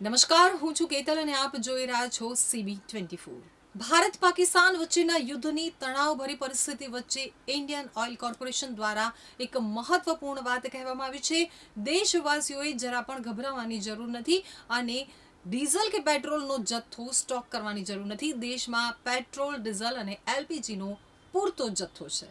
નમસ્કાર, હું છું કેતલ અને આપ જોઈ રહ્યા છો CB twenty four Bharat Pakistan વચ્ચેના યુદ્ધની તણાવભરી પરિસ્થિતિ વચ્ચે ઇન્ડિયન ઓઇલ કોર્પોરેશન દ્વારા એક મહત્વપૂર્ણ વાત કહેવામાં આવી છે. દેશવાસીઓએ જરા પણ ગભરાવાની જરૂર નથી અને ડીઝલ કે પેટ્રોલનો જથ્થો સ્ટોક કરવાની જરૂર નથી. દેશમાં પેટ્રોલ, ડીઝલ અને એલપીજીનો પૂરતો જથ્થો છે.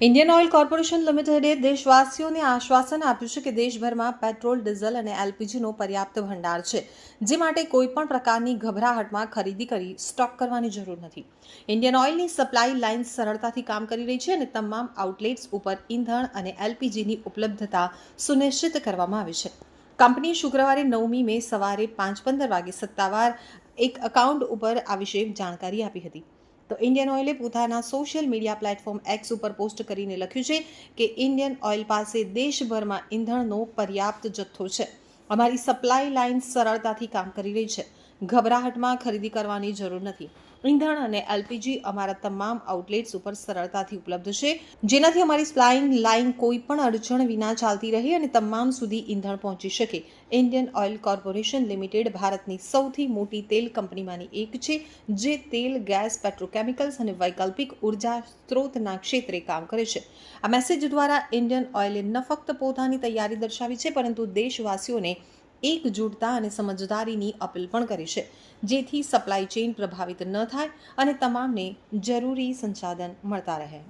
ઇન્ડિયન ઓઇલ કોર્પોરેશન લિમિટેડે દેશવાસીઓને આશ્વાસન આપ્યું છે કે દેશભરમાં પેટ્રોલ, ડીઝલ અને એલપીજીનો પર્યાપ્ત ભંડાર છે, જે માટે કોઈપણ પ્રકારની ગભરાહટમાં ખરીદી કરી સ્ટોક કરવાની જરૂર નથી. ઇન્ડિયન ઓઇલની સપ્લાય લાઇન સરળતાથી કામ કરી રહી છે અને તમામ આઉટલેટ્સ ઉપર ઇંધણ અને એલપીજીની ઉપલબ્ધતા સુનિશ્ચિત કરવામાં આવી છે. કંપની શુક્રવારે નવમી મે સવારે પાંચ પંદર વાગે સત્તાવાર એક અકાઉન્ટ ઉપર આ વિશે જાણકારી આપી હતી. તો ઇન્ડિયન ઓઇલે પોતાના સોશિયલ મીડિયા પ્લેટફોર્મ એક્સ ઉપર પોસ્ટ કરીને લખ્યું છે કે ઇન્ડિયન ઓઇલ પાસે દેશભરમાં ઈંધણનો પર્યાપ્ત જથ્થો છે. અમારી સપ્લાય લાઇન સરળતાથી કામ કરી રહી છે. ગભરાહટમાં ખરીદી કરવાની જરૂર નથી. ઈંધણ અને એલપીજી અમારા તમામ આઉટલેટ્સ ઉપર સરળતાથી ઉપલબ્ધ છે. જેનાથી અમારી સપ્લાઇંગ લાઇન કોઈ પણ અડચણ વિના ચાલતી રહે અને તમામ સુધી ઈંધણ પહોંચી શકે. ઇન્ડિયન ઓઇલ કોર્પોરેશન લિમિટેડ ભારતની સૌથી મોટી તેલ કંપનીમાંની એક છે, જે તેલ, ગેસ, પેટ્રોકેમિકલ્સ અને વૈકલ્પિક ઊર્જા સ્ત્રોતના ક્ષેત્રે કામ કરે છે. આ મેસેજ દ્વારા ઇન્ડિયન ઓઇલે ન ફક્ત પોતાની તૈયારી દર્શાવી છે, પરંતુ દેશવાસીઓને એકજૂટતા અને સમજદારીની અપીલ પણ કરી છે. જેથી સપ્લાય ચેઇન પ્રભાવિત ન થાય અને તમામને જરૂરી સંસાધન મળતા રહે.